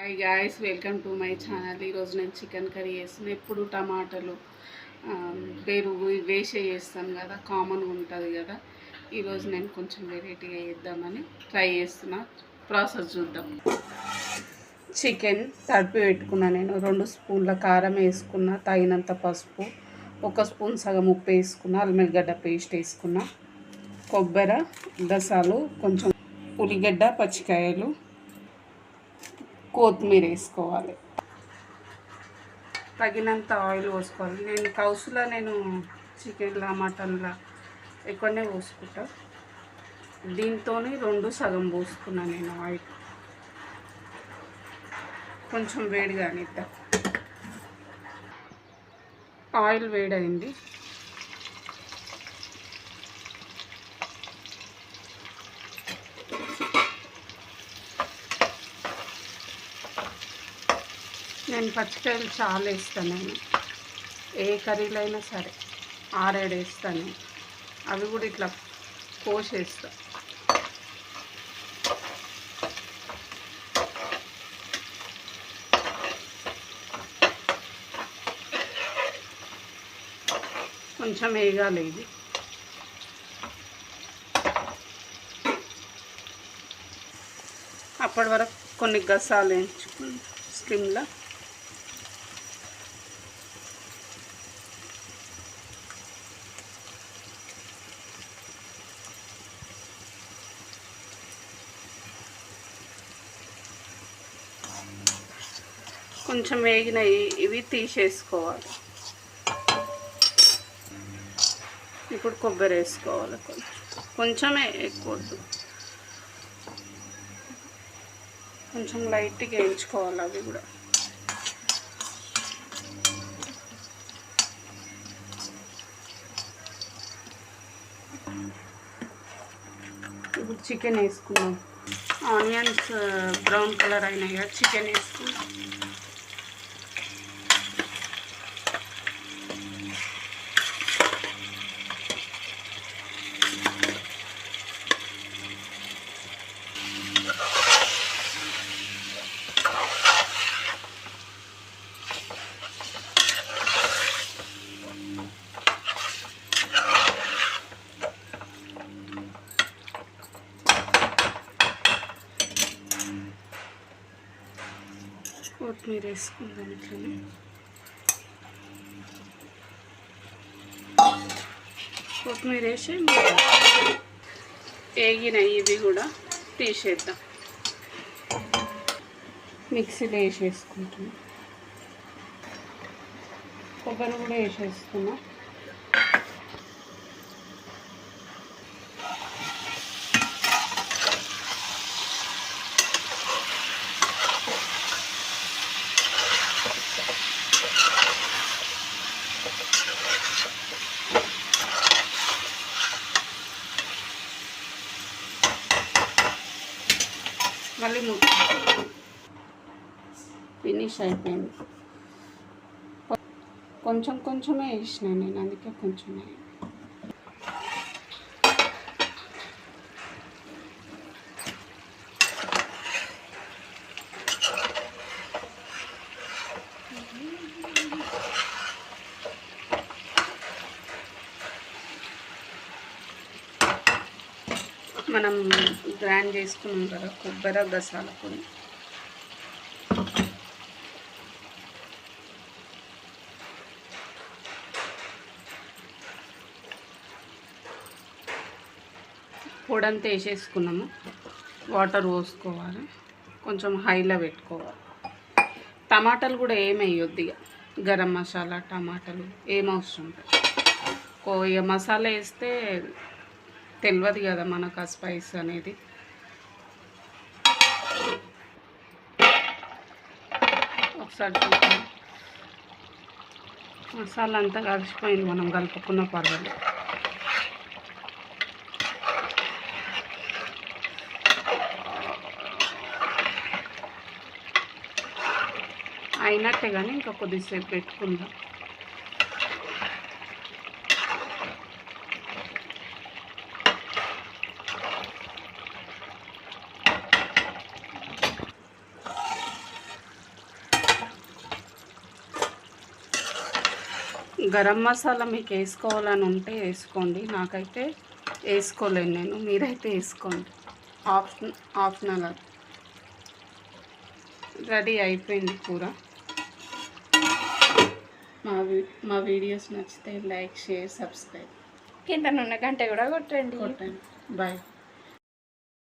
Hi guys welcome to my channel ఈరోజు నేను chicken curry చేస్తున్నాను ఎప్పుడు టమాటాలు పెరుగు వేసే చేస్తాను కదా కామన్గా ఉంటుంది కదా. ఈరోజు నేను కొంచెం వెరైటీగా చేద్దామని ట్రై చేస్తున్నా. ప్రాసెస్ చూద్దాం. చికెన్ తడిపి పెట్టుకున్నా నేను. రెండు స్పూన్ల కారం వేసుకున్నా తగినంత పసుపు ఒక స్పూన్ సగం ఉప్పు వేసుకున్నా అల్లిగడ్డ పేస్ట్ వేసుకున్నా కొబ్బరి దసాలు కొంచెం ఉల్లిగడ్డ పచ్చికాయలు కొత్తిమీర వేసుకోవాలి. తగినంత ఆయిల్ పోసుకోవాలి. నేను కౌసులో నేను చికెన్లా మటన్లా ఎక్కువనే పోసుకుంటా. దీంతో రెండు సగం పోసుకున్నా నేను ఆయిల్. కొంచెం వేడి కానిద్దాం ఆయిల్ వేడైంది. నేను పచ్చికాయలు చాలా వేస్తాను నేను. ఏ కర్రీలో అయినా సరే ఆరేడు వేస్తాను. అవి కూడా ఇట్లా కోసేస్తా. కొంచెం వేగాలి ఇది. అప్పటి వరకు కొన్ని గసాలు వేయించుకుని స్లిమ్లో. కొంచెం వేగినాయి ఇవి తీసేసుకోవాలి. ఇప్పుడు కొబ్బరి వేసుకోవాలి కొంచెం. కొంచెమే వేయకూడదు కొంచెం లైట్గా వేయించుకోవాలి అవి కూడా. ఇప్పుడు చికెన్ వేసుకున్నాం ఆనియన్స్ బ్రౌన్ కలర్ అయినాయి చికెన్ వేసుకున్నాం కొత్తిమీర వేసుకుందాం ఇట్లనే. కొత్తిమీర వేసి వేగినాయి ఇవి కూడా తీసేద్దాం. మిక్సీలో వేసేసుకుంటున్నాం. కొబ్బరి కూడా వేసేసుకున్నాం మళ్ళీ మూత. ఫినిష్ అయిపోయింది. కొంచెం కొంచెమే వేసినా నేను అందుకే కొంచెమే మనం గ్రైండ్ చేసుకున్నాం కదా కొబ్బరి గసాల పొడి. పొడి అంతా వేసేసుకున్నాము. వాటర్ పోసుకోవాలి. కొంచెం హైలో పెట్టుకోవాలి. టమాటాలు కూడా ఏమి ఇక. గరం మసాలా టమాటాలు ఏం అవసరం కో ఇక మసాలా వేస్తే తెలియదు కదా మనకు ఆ స్పైస్ అనేది. ఒకసారి చూద్దాం. మసాలా అంతా కలిసిపోయింది మనం కలుపుకున్న పర్వాలేదు. అయినట్టే కానీ ఇంకా కొద్దిసేపు పెట్టుకుందాం. గరం మసాలా మీకు వేసుకోవాలని ఉంటే వేసుకోండి. నాకైతే వేసుకోలేను నేను. మీరైతే వేసుకోండి. ఆప్షన్ ఆప్షనల్ అది రెడీ అయిపోయింది కూర. మా వీ మా వీడియోస్ నచ్చితే లైక్ షేర్ సబ్స్క్రైబ్. కింద ఉన్న గంట కూడా కొట్టండి. కొట్టండి. బాయ్.